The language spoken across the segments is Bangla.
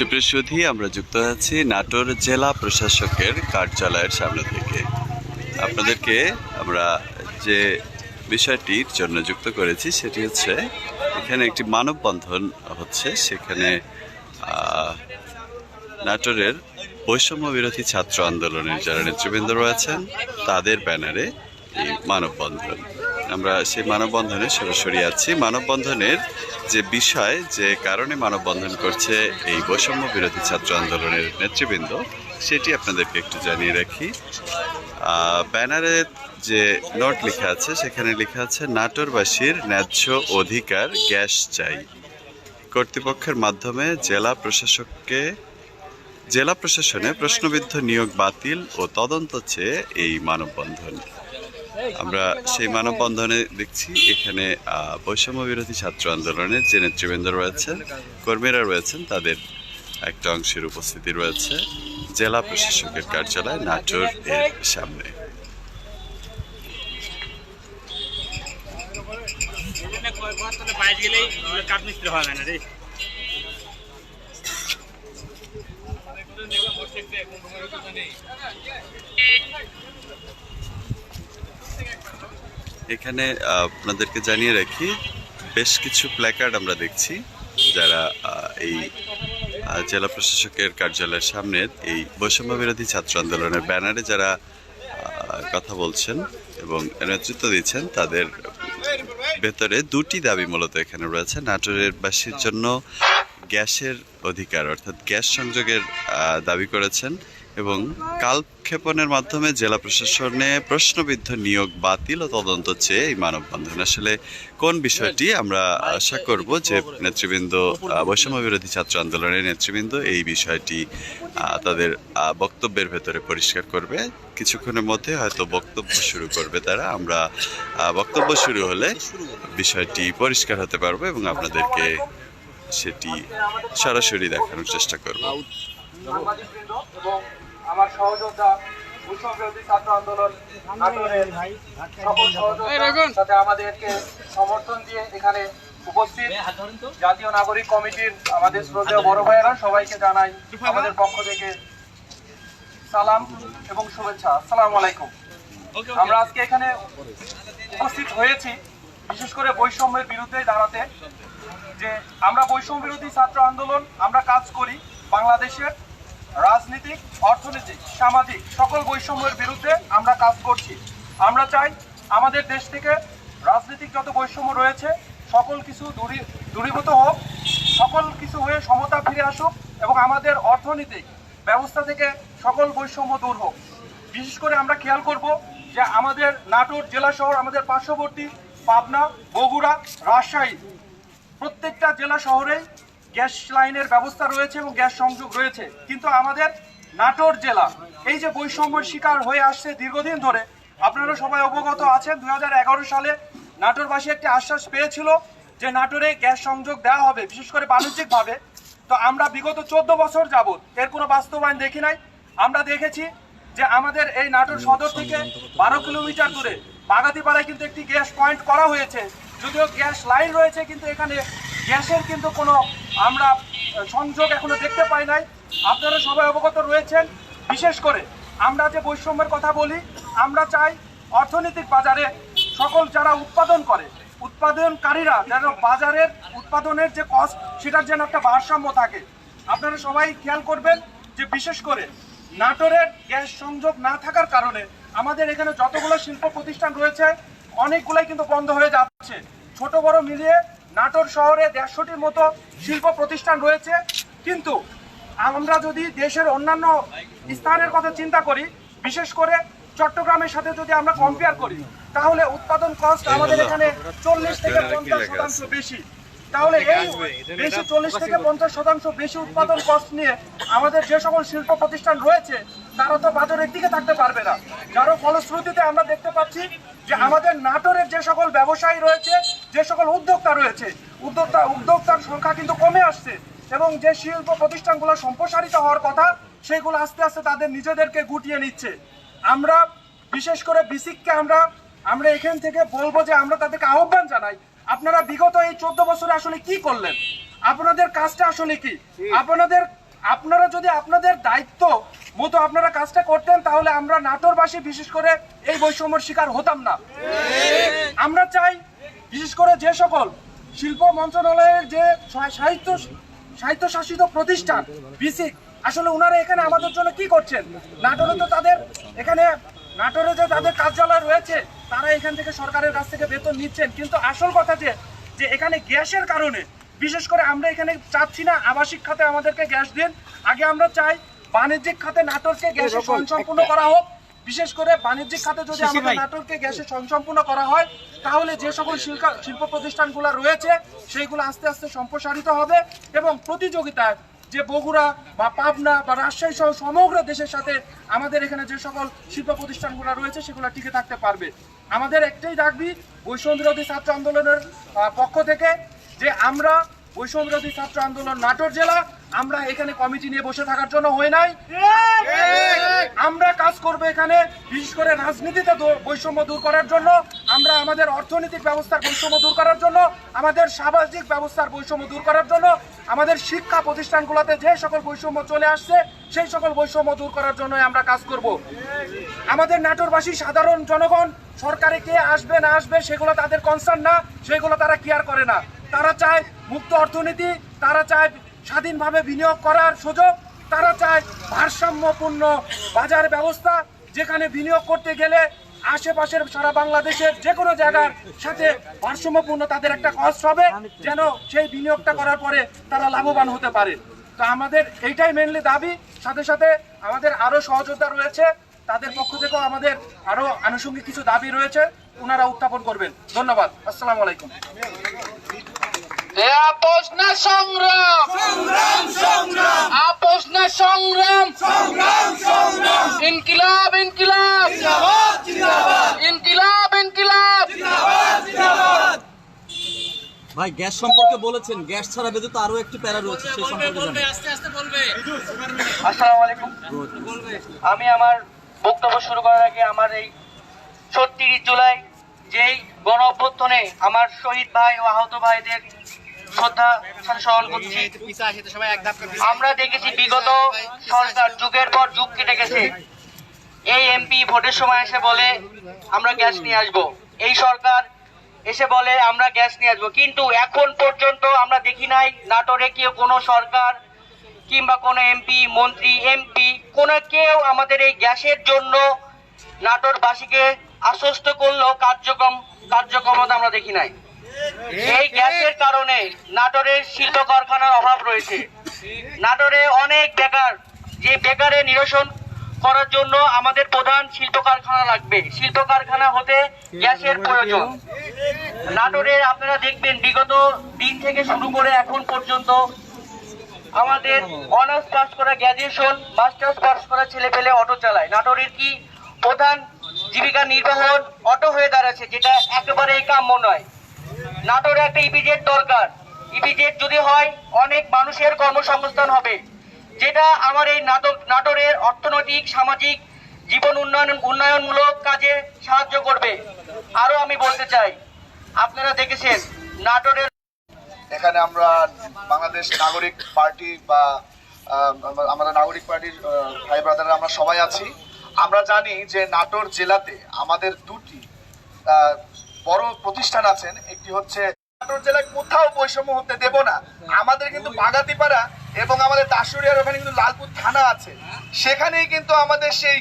সুপ্রিয় সুধী, আমরা যুক্ত আছি নাটোর জেলা প্রশাসকের কার্যালয়ের সামনে থেকে। আপনাদেরকে আমরা যে বিষয়টির জন্য যুক্ত করেছি সেটি হচ্ছে, এখানে একটি মানববন্ধন হচ্ছে। সেখানে নাটোরের বৈষম্য বিরোধী ছাত্র আন্দোলনের যারা নেতৃবৃন্দ রয়েছেন, তাদের ব্যানারে এই মানববন্ধন। আমরা সেই মানববন্ধনে সরাসরি আছি। মানববন্ধনের যে বিষয়, যে কারণে মানববন্ধন করছে এই বৈষম্য বিরোধী ছাত্র আন্দোলনের নেতৃবৃন্দ, সেটি আপনাদেরকে একটু জানিয়ে রাখি। ব্যানারে যে নোট লেখা আছে, সেখানে লেখা আছে, নাটোরবাসীর ন্যায্য অধিকার গ্যাস চাই। কর্তৃপক্ষের মাধ্যমে জেলা প্রশাসককে, জেলা প্রশাসনে প্রশ্নবিদ্ধ নিয়োগ বাতিল ও তদন্ত চেয়ে এই মানববন্ধন। আমরা সেই মানববন্ধনে দেখছি এখানে বৈষম্য বিরোধী ছাত্র আন্দোলনের যে নেতৃবৃন্দ রয়েছেন, কর্মীরা রয়েছেন, তাদের একটা অংশের উপস্থিতি রয়েছে জেলা প্রশাসকের কার্যালয় নাটোর এর সামনে। এখানে আপনাদেরকে জানিয়ে রাখি, বেশ কিছু প্ল্যাকার্ড আমরা দেখছি যারা এই জেলা প্রশাসকের কার্যালয়ের সামনের এই বৈষম্য বিরোধী ছাত্র আন্দোলনের ব্যানারে যারা কথা বলছেন এবং নেতৃত্ব দিচ্ছেন, তাদের ভেতরে দুটি দাবি মূলত এখানে রয়েছে। নাটোরের বাসীর জন্য গ্যাসের অধিকার, অর্থাৎ গ্যাস সংযোগের দাবি করেছেন। এবং কালক্ষেপণের মাধ্যমে জেলা প্রশাসনে প্রশ্নবিদ্ধ নিয়োগ বাতিল ও তদন্ত চেয়ে এই মানববন্ধন। আসলে কোন বিষয়টি আমরা আশা করব যে নেতৃবৃন্দ বৈষম্য বিরোধী ছাত্র আন্দোলনের নেতৃবৃন্দ এই বিষয়টি তাদের বক্তব্যের ভেতরে পরিষ্কার করবে। কিছুক্ষণের মধ্যে হয়তো বক্তব্য শুরু করবে তারা। আমরা বক্তব্য শুরু হলে বিষয়টি পরিষ্কার হতে পারব এবং আপনাদেরকে সেটি সরাসরি দেখানোর চেষ্টা করব। এবং আমার সহযোদ্ধা বৈষম্য বিরোধী ছাত্র আন্দোলন নাটোরের সকল সাথে আমাদেরকে সমর্থন দিয়ে এখানে উপস্থিত। জাতীয় নাগরিক কমিটির আমাদের শ্রদ্ধেয় বড় ভাইয়েরা সবাইকে জানাই আমাদের পক্ষ থেকে সালাম এবং শুভেচ্ছা। আসসালামু আলাইকুম। আমরা আজকে এখানে উপস্থিত হয়েছি বিশেষ করে বৈষম্যের বিরুদ্ধে দাঁড়াতে। যে আমরা বৈষম্য বিরোধী ছাত্র আন্দোলন আমরা কাজ করি বাংলাদেশের রাজনীতিক, অর্থনৈতিক, সামাজিক সকল বৈষম্যের বিরুদ্ধে আমরা কাজ করছি। আমরা চাই আমাদের দেশ থেকে রাজনৈতিক যত বৈষম্য রয়েছে, সকল কিছু দূরী- দূরীভূত হোক, সকল কিছু হয়ে সমতা ফিরে আসুক এবং আমাদের অর্থনৈতিক ব্যবস্থা থেকে সকল বৈষম্য দূর হোক। বিশেষ করে আমরা খেয়াল করব যে আমাদের নাটোর জেলা শহর, আমাদের পার্শ্ববর্তী পাবনা, বগুড়া, রাজশাহী প্রত্যেকটা জেলা শহরেই গ্যাস লাইনের ব্যবস্থা রয়েছে এবং গ্যাস সংযোগ রয়েছে। কিন্তু আমাদের নাটোর জেলা এই যে বৈষম্যের শিকার হয়ে আসছে দীর্ঘদিন ধরে, আপনারা সবাই অবগত আছেন দু হাজার এগারো সালে নাটোরবাসী একটি আশ্বাস পেয়েছিল যে নাটোরে গ্যাস সংযোগ দেওয়া হবে, বিশেষ করে বাণিজ্যিকভাবে। তো আমরা বিগত চোদ্দ বছর যাবত এর কোনো বাস্তবায়ন দেখি নাই। আমরা দেখেছি যে আমাদের এই নাটোর সদর থেকে বারো কিলোমিটার দূরে বাগাতিপাড়ায় কিন্তু একটি গ্যাস পয়েন্ট করা হয়েছে। যদিও গ্যাস লাইন রয়েছে, কিন্তু এখানে গ্যাসের কিন্তু কোনো আমরা সংযোগ এখনও দেখতে পাই নাই। আপনারা সবাই অবগত রয়েছেন। বিশেষ করে আমরা যে বৈষম্যের কথা বলি, আমরা চাই অর্থনৈতিক বাজারে সকল যারা উৎপাদন করে, উৎপাদনকারীরা যেন বাজারের উৎপাদনের যে কস্ট সেটার যেন একটা ভারসাম্য থাকে। আপনারা সবাই খেয়াল করবেন যে বিশেষ করে নাটোরের গ্যাস সংযোগ না থাকার কারণে আমাদের এখানে যতগুলো শিল্প প্রতিষ্ঠান রয়েছে, অনেকগুলাই কিন্তু বন্ধ হয়ে যাচ্ছে। ছোট বড় মিলিয়ে নাটোর শহরে দেড়শোটির মতো শিল্প প্রতিষ্ঠান রয়েছে। কিন্তু আমরা যদি দেশের অন্যান্য স্থানের কথা চিন্তা করি বিশেষ করে চট্টগ্রামের সাথে যদি আমরা কম্পেয়ার করি তাহলে উৎপাদন কস্ট আমাদের এখানে চল্লিশ থেকে পঞ্চাশ শতাংশ বেশি। তাহলে এই বেশি চল্লিশ থেকে পঞ্চাশ শতাংশ বেশি উৎপাদন কস্ট নিয়ে আমাদের যে সকল শিল্প প্রতিষ্ঠান রয়েছে তারা তো বাজারের দিকে থাকতে পারবে না। যারও ফলশ্রুতিতে আমরা দেখতে পাচ্ছি যে আমাদের নাটোরের যে সকল ব্যবসায়ী রয়েছে যে সকল উদ্যোক্তা রয়েছে উদ্যোক্তা উদ্যোক্তার সংখ্যা কিন্তু কমে আসছে এবং যে শিল্প প্রতিষ্ঠানগুলো সম্প্রসারিত হওয়ার কথা সেগুলো আস্তে আস্তে তাদের নিজেদেরকে গুটিয়ে নিচ্ছে। আমরা বিশেষ করে বিসিককে আমরা আমরা এখান থেকে বলব যে আমরা তাদেরকে আহ্বান জানাই আপনারা বিগত এই চোদ্দ বছরে আসলে কি করলেন? আপনাদের কাজটা আসলে কি? আপনাদের আপনারা যদি আপনাদের দায়িত্ব মতো আপনারা কাজটা করতেন তাহলে আমরা নাটোরবাসী বিশেষ করে এই বৈষম্যের শিকার হতাম না। আমরা চাই বিশেষ করে যে সকল শিল্প মন্ত্রণালয়ের যে সাহিত্য সাহিত্য শাসিত প্রতিষ্ঠান বিসিক আসলে ওনারা এখানে আমাদের জন্য কি করছেন? নাটোরে তো তাদের এখানে নাটোরে যে তাদের কার্যালয় রয়েছে তারা এখান থেকে সরকারের কাছ থেকে বেতন নিচ্ছেন। কিন্তু আসল কথা যে যে এখানে গ্যাসের কারণে বিশেষ করে আমরা এখানে চাচ্ছি না আবাসিক খাতে আমাদেরকে গ্যাস দিন। আগে আমরা চাই বাণিজ্যিক খাতে নাটোরকে গ্যাসে সম্পূর্ণ করা হোক। বিশেষ করে বাণিজ্যিক খাতে যদি আমাদের নাটোরকে গ্যাসে সম্পূর্ণ করা হয় তাহলে যে সকল শিল্প শিল্প প্রতিষ্ঠানগুলো রয়েছে সেইগুলো আস্তে আস্তে সম্প্রসারিত হবে এবং প্রতিযোগিতায় যে বগুড়া বা পাবনা বা রাজশাহী সহ সমগ্র দেশের সাথে আমাদের এখানে যে সকল শিল্প প্রতিষ্ঠানগুলো রয়েছে সেগুলো টিকে থাকতে পারবে। আমাদের একটাই দাবি বিরোধী ছাত্র আন্দোলনের পক্ষ থেকে যে আমরা বৈষম্য বিরোধী ছাত্র আন্দোলন নাটোর জেলা আমরা এখানে কমিটি নিয়ে বসে থাকার জন্য হয়ে নাই। আমরা কাজ করব এখানে বিশেষ করে রাজনীতিতে বৈষম্য দূর করার জন্য। আমরা আমাদের অর্থনৈতিক ব্যবস্থার বৈষম্য দূর করার জন্য আমাদের সামাজিক ব্যবস্থার বৈষম্য দূর করার জন্য আমাদের শিক্ষা প্রতিষ্ঠানগুলোতে যে সকল বৈষম্য চলে আসছে সেই সকল বৈষম্য দূর করার জন্য আমরা কাজ করব। আমাদের নাটোরবাসী সাধারণ জনগণ সরকারে কে আসবে না আসবে সেগুলো তাদের কনসার্ন না সেগুলো তারা কেয়ার করে না। তারা চায় মুক্ত অর্থনীতি, তারা চায় স্বাধীনভাবে বিনিয়োগ করার সুযোগ, তারা চায় ভারসাম্যপূর্ণ বাজার ব্যবস্থা, যেখানে বিনিয়োগ করতে গেলে আশেপাশের সারা বাংলাদেশের যে কোনো জায়গার সাথে ভারসাম্যপূর্ণ তাদের একটা কষ্ট হবে, যেন সেই বিনিয়োগটা করার পরে তারা লাভবান হতে পারে। তো আমাদের এইটাই মেনলি দাবি। সাথে সাথে আমাদের আরও সহযোদ্ধা রয়েছে, তাদের পক্ষ থেকেও আমাদের আরও আনুষঙ্গিক কিছু দাবি রয়েছে, ওনারা উত্থাপন করবেন। ধন্যবাদ। আসসালামু আলাইকুম। আপোষ না সংগ্রাম আপোষ না সংগ্রাম ইনকিলাব ইনকিলাব ইনকিলাব ইনকিলাব ভাই গ্যাস সম্পর্কে বলেছেন। গ্যাস ছাড়া ব্যতীত আরও একটি প্যারা রয়েছে সেই সম্পর্কে জানেন। আসসালামু আলাইকুম। আমি আমার বক্তব্য শুরু করার আগে আমার এই ছত্রিশ জুলাই যেই গণ অভ্যুত্থানে আমার শহীদ ভাই ও আহত ভাইদের আমরা দেখেছি বিগত সরকার যুগের পর যুগ কেটে গেছে। এই এমপি ভোটের সময় এসে বলে, আমরা গ্যাস নিয়ে আসব। এই সরকার এসে বলে, আমরা গ্যাস নিয়ে আসব। কিন্তু এখন পর্যন্ত আমরা দেখি নাই, নাটোরে কেউ কোনো সরকার কিংবা কোনো এমপি, মন্ত্রী, এমপি, কোনো কেউ আমাদের এই গ্যাসের জন্য নাটোরবাসীকে আশ্বস্ত করল কার্যক্রম কার্যক্রমতা আমরা দেখি নাই। এই গ্যাসের কারণে নাটোরের শিল্প কারখানার অভাব রয়েছে। নাটোরে অনেক বেকার। যে বেকারে নিরসন করার জন্য আমাদের প্রধান শিল্প কারখানা লাগবে। শিল্প কারখানা হতে গ্যাসের প্রয়োজন। নাটোরের আপনারা দেখবেন, বিগত দিন থেকে শুরু করে এখন পর্যন্ত আমাদের অনার্স পাস করা গ্র্যাজুয়েশন, মাস্টার্স পাস করা ছেলে পেলে অটো চালায়। নাটোরের কি প্রধান জীবিকা নির্বাহন অটো হয়ে দাঁড়াচ্ছে, যেটা একেবারেই কাম্য নয়। নাটোরে একটা ইপিজেড দরকার। ইপিজেড যদি হয়, অনেক মানুষের কর্মসংস্থান হবে। যেটা আমার এই নাটক নাটোরের অর্থনৈতিক, সামাজিক, জীবন উন্নয়ন উন্নয়নমূলক কাজে সাহায্য করবে। আরও আমি বলতে চাই, আপনারা দেখেছেন, নাটোরের এখানে আমরা বাংলাদেশ নাগরিক পার্টি বা আমাদের নাগরিক পার্টির ভাই ব্রাদাররা আমরা সবাই আছি। আমরা জানি যে নাটোর জেলাতে আমাদের দুটি বড় প্রতিষ্ঠান আছেন, একটি হচ্ছে জেলায় কোথাও বৈষম্য হতে দেব না। আমাদের কিন্তু বাগাতিপাড়া এবং আমাদের দাসুরিয়ার ওখানে কিন্তু লালপুর থানা আছে। সেখানেই কিন্তু আমাদের সেই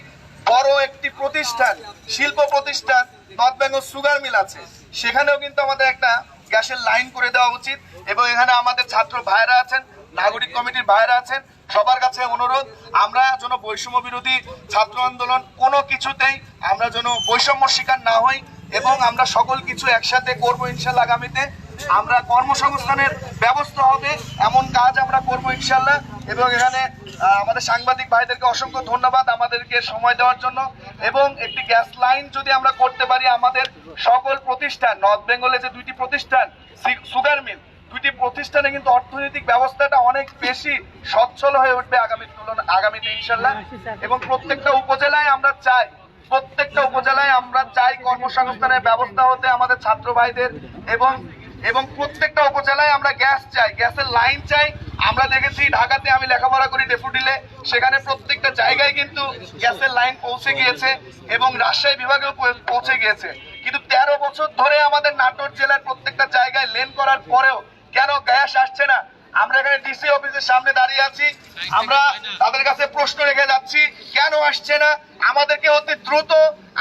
বড় একটি প্রতিষ্ঠান, শিল্প প্রতিষ্ঠান, নর্থ বেঙ্গল সুগার মিল আছে। সেখানেও কিন্তু আমাদের একটা গ্যাসের লাইন করে দেওয়া উচিত এবং এখানে আমাদের ছাত্র ভাইরা আছেন, নাগরিক কমিটির ভাইরা আছেন, সবার কাছে অনুরোধ, আমরা যেন বৈষম্য বিরোধী ছাত্র আন্দোলন কোনো কিছুতেই আমরা যেন বৈষম্য শিকার না হই। এবং আমরা সকল কিছু একসাথে করব ইনশাল্লাহ আগামীতে। আমরা কর্মসংস্থানের ব্যবস্থা হবে, এমন কাজ আমরা করব ইনশাল্লাহ। এবং এখানে আমাদের সাংবাদিক ভাইদেরকে অসংখ্য ধন্যবাদ আমাদেরকে সময় দেওয়ার জন্য। এবং একটি গ্যাস লাইন যদি আমরা করতে পারি আমাদের সকল প্রতিষ্ঠান, নর্থ বেঙ্গলে যে দুইটি প্রতিষ্ঠান সুগার মিল, দুইটি প্রতিষ্ঠানে কিন্তু অর্থনৈতিক ব্যবস্থাটা অনেক বেশি সচ্ছল হয়ে উঠবে আগামী তুলনা আগামীতে ইনশাল্লাহ। এবং প্রত্যেকটা উপজেলায় আমরা চাই প্রত্যেকটা উপজেলায় আমরা চাই কর্মসংস্থানের ব্যবস্থা হতে আমাদের ছাত্র ভাইদের এবং এবং প্রত্যেকটা উপজেলায় আমরা গ্যাস চাই, গ্যাসের লাইন চাই। আমরা দেখেছি ঢাকাতে আমি লেখাপড়া করি ডেফুডিলে, সেখানে প্রত্যেকটা জায়গায় কিন্তু গ্যাসের লাইন পৌঁছে গিয়েছে এবং রাজশাহী বিভাগেও পৌঁছে গিয়েছে। কিন্তু তেরো বছর ধরে আমাদের নাটোর জেলার প্রত্যেকটা জায়গায় লেন করার পরেও কেন গ্যাস আসছে না? আমরা এখানে ডিসি অফিসের সামনে দাঁড়িয়ে আছি। আমরা তাদের কাছে প্রশ্ন রেখে যাচ্ছি, কেন আসছে না? আমাদেরকে অতি দ্রুত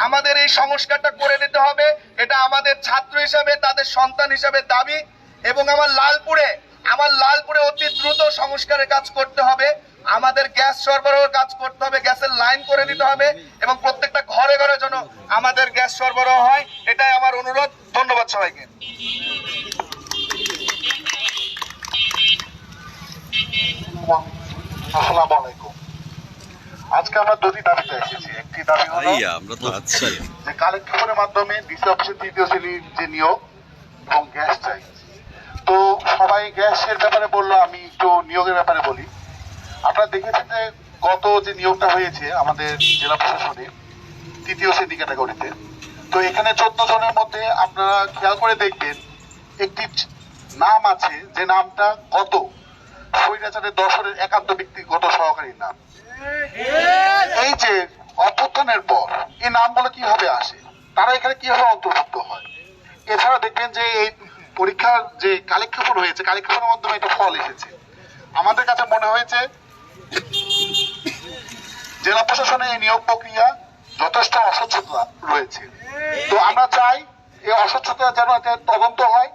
আমাদের এই সংস্কারটা করে নিতে হবে। এটা আমাদের ছাত্র হিসাবে, তাদের সন্তান হিসাবে দাবি। এবং আমার লালপুরে আমার লালপুরে অতি দ্রুত সংস্কারের কাজ করতে হবে। আমাদের গ্যাস সরবরাহের কাজ করতে হবে, গ্যাসের লাইন করে দিতে হবে। এবং প্রত্যেকটা ঘরে ঘরে যেন আমাদের গ্যাস সরবরাহ হয়, এটাই আমার অনুরোধ। ধন্যবাদ সবাইকে। আসসালামু আলাইকুম। আজকে আমরা দুটি দাবিতে এসেছি। একটি দাবি হলো আমরা তো আছি। যে কালেক্টরের মাধ্যমে ডিসি অফিসের তৃতীয় শ্রেণির যে নিয়োগ এবং গ্যাস চাই। তো সবাই গ্যাসের ব্যাপারে বলল আমি একটু নিয়োগের ব্যাপারে বলি। আপনারা দেখেছেন যে গত যে নিয়োগটা হয়েছে আমাদের জেলা প্রশাসনে তৃতীয় শ্রেণি ক্যাটাগরিতে তো এখানে চোদ্দ জনের মধ্যে আপনারা খেয়াল করে দেখবেন একটি নাম আছে যে নামটা গত স্বৈরাচারের দশরের একান্ত ব্যক্তিগত সহকারী নাম এই যে অভ্যুত্থানের পর এই নামগুলো কীভাবে আসে, তারা এখানে কীভাবে অন্তর্ভুক্ত হয়? এছাড়া দেখবেন যে এই পরীক্ষার যে কালেক্ষেপণ হয়েছে, কালেক্ষেপণের মাধ্যমে একটা ফল এসেছে। আমাদের কাছে মনে হয়েছে, জেলা প্রশাসনে এই নিয়োগ প্রক্রিয়া যথেষ্ট অস্বচ্ছতা রয়েছে। তো আমরা চাই এই অস্বচ্ছতা যেন তদন্ত হয়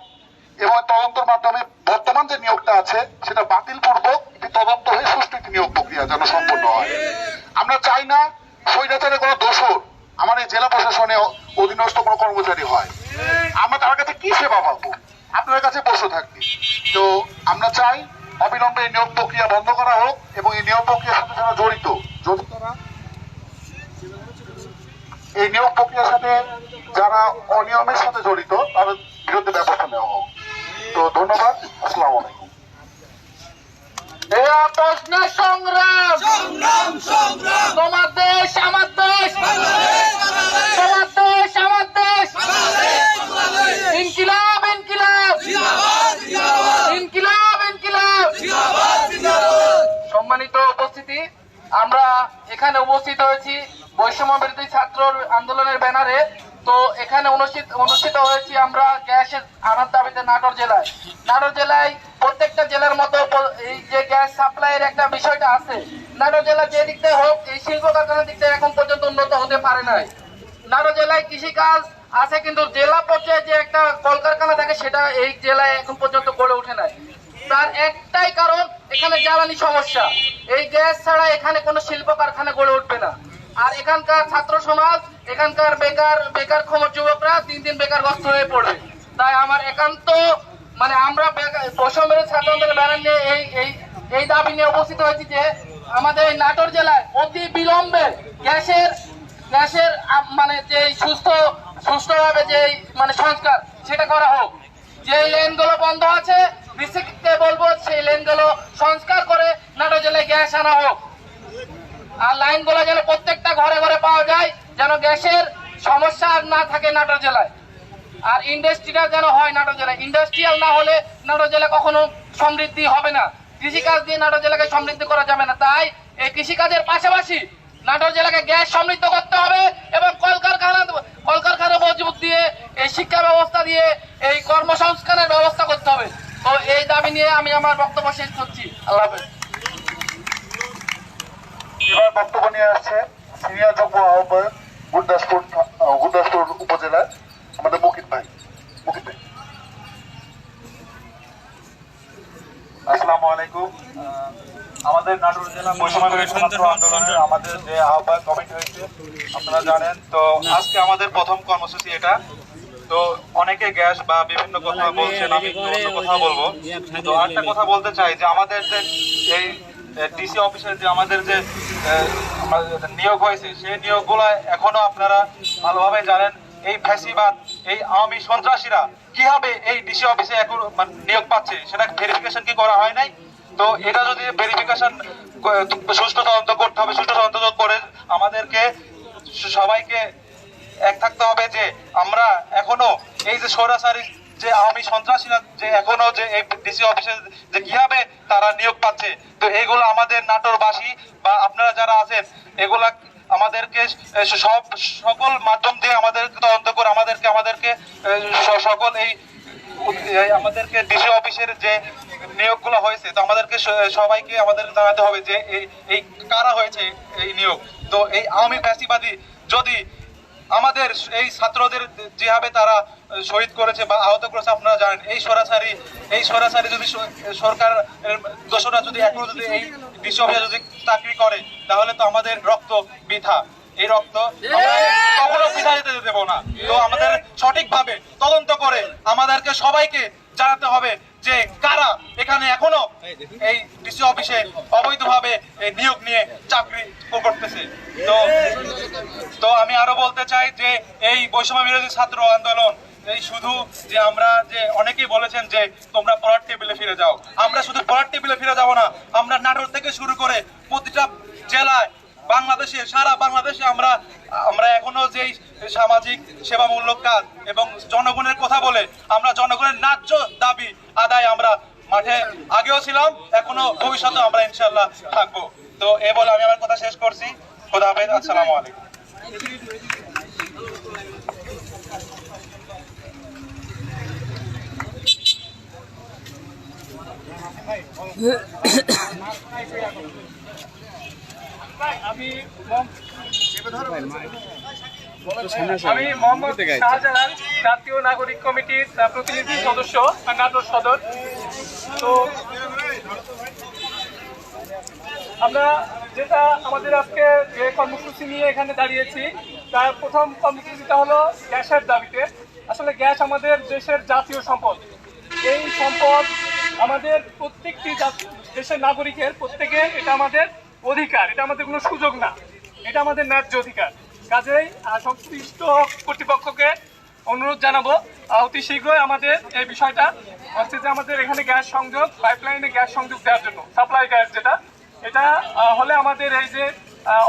এবং তদন্তের মাধ্যমে বর্তমান যে নিয়োগটা আছে, সেটা বাতিল পূর্বক তদন্ত হয়ে সুষ্ঠু নিয়োগ প্রক্রিয়া যেন সম্পন্ন হয়। আমরা চাই না স্বৈরাচারের কোনো দোষর আমার এই জেলা প্রশাসনে অধীনস্থ কোনো কর্মচারী হয়। আমরা তার কাছে কি সেবা পাবো? আপনার কাছে বসে থাকবে। তো আমরা চাই অবিলম্বে এই নিয়োগ প্রক্রিয়া বন্ধ করা হোক এবং এই নিয়োগ প্রক্রিয়ার সাথে যারা জড়িত। জড়িতরা? এই নিয়োগ প্রক্রিয়ার সাথে যারা অনিয়মের সাথে জড়িত, তাদের বিরুদ্ধে ব্যবস্থা নেওয়া হোক। তো ধন্যবাদ আসসালামু আলাইকুম। সংগ্রাম। তোমার দেশ আমার দেশ। তোমার দেশ আমার দেশ। ইনকিলাব ইনকিলাব। ইনকিলাব ইনকিলাব। সম্মানিত উপস্থিতি আমরা এখানে উপস্থিত হয়েছি বৈষম্য বিরোধী ছাত্র আন্দোলনের ব্যানারে। তো এখানে অনুষ্ঠিত অনুষ্ঠিত হয়েছি আমরা গ্যাসের আনার দাবিতে নাটোর জেলায়। নাটোর জেলায় প্রত্যেকটা জেলার মতো এই যে গ্যাস সাপ্লাইয়ের একটা বিষয়টা আছে। নাটোর জেলা যে দিক থেকে হোক, এই শিল্প কারখানার দিক থেকে এখন পর্যন্ত উন্নত হতে পারে নাই। নাটোর জেলায় কৃষিকাজ আছে কিন্তু জেলা পর্যায়ে যে একটা কলকারখানা থাকে, সেটা এই জেলায় এখন পর্যন্ত গড়ে ওঠে নাই। তার একটাই কারণ, এখানে জ্বালানি সমস্যা। এই গ্যাস ছাড়া এখানে কোনো শিল্প কারখানা গড়ে উঠবে না। আর এখানকার ছাত্র সমাজ, এখানকার বেকার বেকার ক্ষম যুবকরা দিন দিন বেকারগ্রস্ত হয়ে পড়বে তাই আমার একান্ত মানে আমরা বৈষম্যের ছাত্র ব্যানার নিয়ে এই এই এই দাবি নিয়ে উপস্থিত হয়েছি যে আমাদের এই নাটোর জেলায় অতি বিলম্বে গ্যাসের গ্যাসের মানে যে সুস্থ, সুস্থভাবে যে মানে সংস্কার সেটা করা হোক। যে লেনগুলো বন্ধ আছে ডিসিকে বলব সেই লেনগুলো সংস্কার করে নাটোর জেলায় গ্যাস আনা হোক। আর লাইন লাইনগুলো যেন প্রত্যেকটা ঘরে ঘরে পাওয়া যায়, যেন গ্যাসের সমস্যা না থাকে নাটোর জেলায়। আর ইন্ডাস্ট্রিটা যেন হয় নাটোর জেলায়। ইন্ডাস্ট্রিয়াল না হলে নাটোর জেলা কখনো সমৃদ্ধি হবে না। কৃষিকাজ দিয়ে নাটোর জেলাকে সমৃদ্ধি করা যাবে না। তাই এই কৃষিকাজের পাশাপাশি নাটোর জেলাকে গ্যাস সমৃদ্ধ করতে হবে এবং কলকারখানা কলকারখানা মজবুত দিয়ে এই শিক্ষা ব্যবস্থা দিয়ে এই কর্মসংস্থানের ব্যবস্থা করতে হবে। তো এই দাবি নিয়ে আমি আমার বক্তব্য শেষ করছি। আল্লাহ হাফেজ। এবার বক্তব্য নিয়ে আসছে সিনিয়র যুগ্ম আহ্বায়ক গুরদাসপুর গুরদাসপুর উপজেলার আমাদের মুকিত ভাই। মুকিত ভাই। আসসালামু আলাইকুম আমাদের নাটোর জেলা আন্দোলনের আমাদের যে আহ্বায়ক কমিটি হয়েছে আপনারা জানেন তো আজকে আমাদের প্রথম কর্মসূচি এটা। তো অনেকে গ্যাস বা বিভিন্ন কথা বলছেন আমি কথা বলব। তো একটা কথা বলতে চাই যে আমাদের যে এই ডিসি অফিসের যে আমাদের যে নিয়োগ হয়েছে, সেই নিয়োগগুলো এখনও আপনারা ভালোভাবে জানেন। এই ফ্যাসিবাদ, এই আওয়ামী সন্ত্রাসীরা কীভাবে এই ডিসি অফিসে এখন মানে নিয়োগ পাচ্ছে, সেটা ভেরিফিকেশন কি করা হয় নাই? তো এটা যদি ভেরিফিকেশন সুষ্ঠু তদন্ত করতে হবে, সুষ্ঠু তদন্ত করে আমাদেরকে, সবাইকে এক থাকতে হবে যে আমরা এখনও এই যে সরাসরি যে আওয়ামী সন্ত্রাসীরা যে এখনও যে ডিসি অফিসে যে কীভাবে তারা নিয়োগ পাচ্ছে, তো এগুলো আমাদের নাটোরবাসী বা আপনারা যারা আছেন, এগুলা আমাদেরকে সব, সকল মাধ্যম দিয়ে আমাদের তদন্ত করে আমাদেরকে আমাদেরকে সকল এই আমাদেরকে ডিসি অফিসের যে নিয়োগগুলো হয়েছে, তো আমাদেরকে সবাইকে আমাদের জানাতে হবে যে এই এই কারা হয়েছে এই নিয়োগ। তো এই আওয়ামী ফ্যাসিবাদী যদি আমাদের এই ছাত্রদের যেভাবে তারা শহীদ করেছে বা আহত করেছে আপনারা জানেন। এই সরাসরি এই সরাসরি যদি সরকার দোষরা যদি এখনও যদি এই বিষয়ে যদি চাকরি করে তাহলে তো আমাদের রক্ত বৃথা। এই রক্ত আমরা কখনো বৃথা যেতে দেবো না। তো আমাদের সঠিকভাবে তদন্ত করে আমাদেরকে সবাইকে জানাতে হবে যে কারা এখানে এখনও এই ডিসি অফিসে অবৈধভাবে এই নিয়োগ নিয়ে চাকরি করতেছে। তো তো আমি আরও বলতে চাই যে এই বৈষম্য বিরোধী ছাত্র আন্দোলন এই শুধু যে আমরা যে অনেকেই বলেছেন যে তোমরা পড়ার টেবিলে ফিরে যাও। আমরা শুধু পড়ার টেবিলে ফিরে যাব না আমরা নাটোর থেকে শুরু করে প্রতিটা জেলায় বাংলাদেশে সারা বাংলাদেশে আমরা আমরা এখনও যেই সামাজিক সেবামূলক কাজ এবং জনগণের কথা বলে আমরা জনগণের ন্যায্য দাবি আদায় আমরা মাঠে আগেও ছিলাম এখনও ভবিষ্যতে আমরা ইনশাল্লাহ থাকব তো এ বলে আমি আমার কথা শেষ করছি খোদা হাফেজ আসসালামু আলাইকুম আমি আমি মোহাম্মদ শাহজালাল জাতীয় নাগরিক কমিটির প্রতিনিধি সদস্য নাটোর সদর। তো আমরা যেটা আমাদের আজকে যে কর্মসূচি নিয়ে এখানে দাঁড়িয়েছি তার প্রথম কর্মসূচিটা হলো গ্যাসের দাবিতে। আসলে গ্যাস আমাদের দেশের জাতীয় সম্পদ। এই সম্পদ আমাদের প্রত্যেকটি দেশের নাগরিকের প্রত্যেকের এটা আমাদের অধিকার, এটা আমাদের কোনো সুযোগ না। এটা আমাদের ন্যায্য অধিকার। কাজেই সংশ্লিষ্ট কর্তৃপক্ষকে অনুরোধ জানাব, অতি শীঘ্রই আমাদের এই বিষয়টা হচ্ছে যে আমাদের এখানে গ্যাস সংযোগ পাইপলাইনে গ্যাস সংযোগ দেওয়ার জন্য সাপ্লাই গ্যাস যেটা, এটা হলে আমাদের এই যে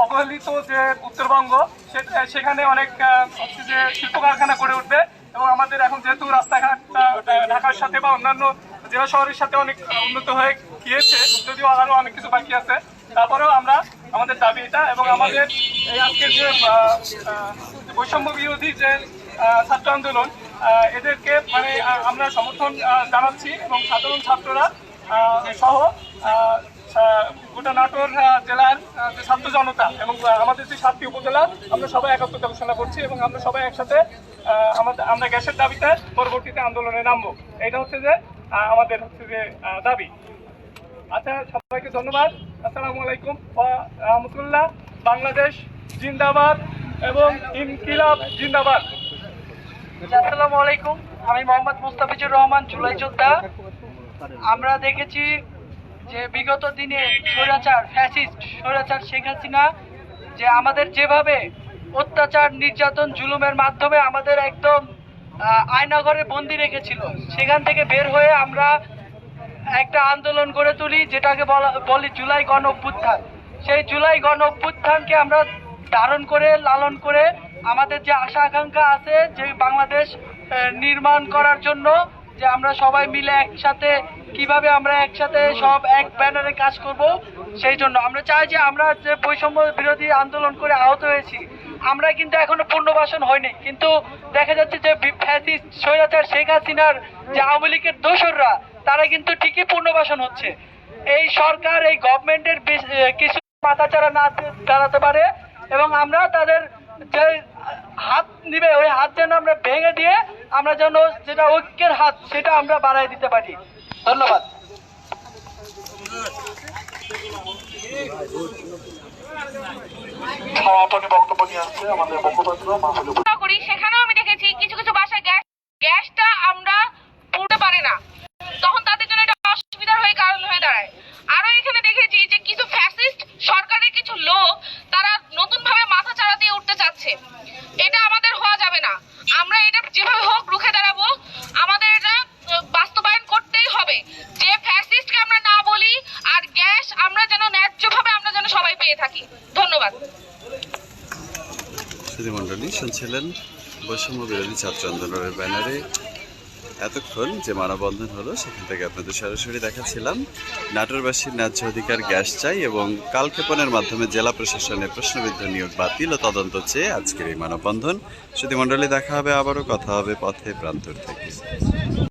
অবহেলিত যে উত্তরবঙ্গ সেখানে অনেক হচ্ছে যে শিল্প কারখানা গড়ে উঠবে এবং আমাদের এখন যেহেতু রাস্তাঘাট ঢাকার সাথে বা অন্যান্য জেলা শহরের সাথে অনেক উন্নত হয়ে গিয়েছে, যদিও আরও অনেক কিছু বাকি আছে তারপরেও আমরা আমাদের দাবি এটা এবং আমাদের এই আজকের যে বৈষম্য বিরোধী যে ছাত্র আন্দোলন এদেরকে মানে আমরা সমর্থন জানাচ্ছি এবং সাধারণ ছাত্ররা সহ গোটা নাটোর জেলার যে ছাত্র জনতা এবং আমাদের যে সাতটি উপজেলা, আমরা সবাই একত্রতা ঘোষণা করছি এবং আমরা সবাই একসাথে আমাদের, আমরা গ্যাসের দাবিতে পরবর্তীতে আন্দোলনে নামবো। এটা হচ্ছে যে আমাদের হচ্ছে যে দাবি। আচ্ছা সবাইকে ধন্যবাদ। আসসালামু আলাইকুম। রহমতুল্লাহ। বাংলাদেশ জিন্দাবাদ এবং ইনকিলাব জিন্দাবাদ। আসসালামু আলাইকুম। আমি মোহাম্মদ মুস্তাফিজুর রহমান, জুলাই যোদ্ধা। আমরা দেখেছি যে বিগত দিনে স্বৈরাচার, ফ্যাসিস্ট স্বৈরাচার শেখ হাসিনা, যে আমাদের যেভাবে অত্যাচার, নির্যাতন, জুলুমের মাধ্যমে আমাদের একদম আয়নাঘরে বন্দি রেখেছিল, সেখান থেকে বের হয়ে আমরা একটা আন্দোলন গড়ে তুলি, যেটাকে বলা জুলাই গণ অভ্যুত্থান সেই জুলাই গণ অভ্যুত্থানকে আমরা ধারণ করে, লালন করে আমাদের যে আশা আকাঙ্ক্ষা আছে যে বাংলাদেশ নির্মাণ করার জন্য, যে আমরা সবাই মিলে একসাথে, কীভাবে আমরা একসাথে সব এক ব্যানারে কাজ করব, সেই জন্য। আমরা চাই যে আমরা যে বৈষম্য বিরোধী আন্দোলন করে আহত হয়েছি আমরা কিন্তু এখনও পুনর্বাসন হয়নি। কিন্তু দেখা যাচ্ছে যে ফ্যাসিস্ট স্বৈরাচার শেখ হাসিনার যে আওয়ামী লীগের দোসররা, তারা কিন্তু ঠিকই পুনর্বাসন হচ্ছে। এই সরকার, এই গভর্নমেন্টের কিছু মাথাচাড়া না দাঁড়াতে পারে এবং আমরা তাদের যে হাত নিবে, ওই হাত যেন আমরা ভেঙে দিয়ে আমরা যেন যেটা ঐক্যের হাত, সেটা আমরা বাড়াই দিতে পারি। ধন্যবাদ। সেখানেও আমি দেখেছি কিছু কিছু বাসায় গ্যাস, গ্যাসটা আমরা পুড়তে পারে না। তখন তাদের জন্য এটা অসুবিধার হয়ে কারণ হয়ে দাঁড়ায়। আরও এখানে দেখেছি যে কিছু ফ্যাসিস্ট সরকারের কিছু লোক তারা নতুন ভাবে মাথা চাড়া দিয়ে উঠতে চাচ্ছে এটা আমাদের হওয়া যাবে না আমরা এটা যেভাবে হোক রুখে দাঁড়াবো আমাদের এটা আহ, বাস্তবায়ন করতেই হবে যে ফ্যাসিস্টকে আমরা না বলি আর গ্যাস আমরা যেন ন্যায্যভাবে আমরা যেন সবাই পেয়ে থাকি ধন্যবাদ সুধীমণ্ডলী শুনছিলেন বৈষম্য বিরোধী ছাত্র আন্দোলনের ব্যানারে। এতক্ষণ যে মানববন্ধন হলো, সেখান থেকে আপনাদের সরাসরি দেখাচ্ছিলাম। নাটোরবাসীর ন্যায্য অধিকার গ্যাস চাই এবং কালক্ষেপণের মাধ্যমে জেলা প্রশাসনের প্রশ্নবিদ্ধ নিয়োগ বাতিল ও তদন্ত চেয়ে আজকের এই মানববন্ধন। শুধু মণ্ডলী দেখা হবে, আবারও কথা হবে পথে প্রান্তর থেকে।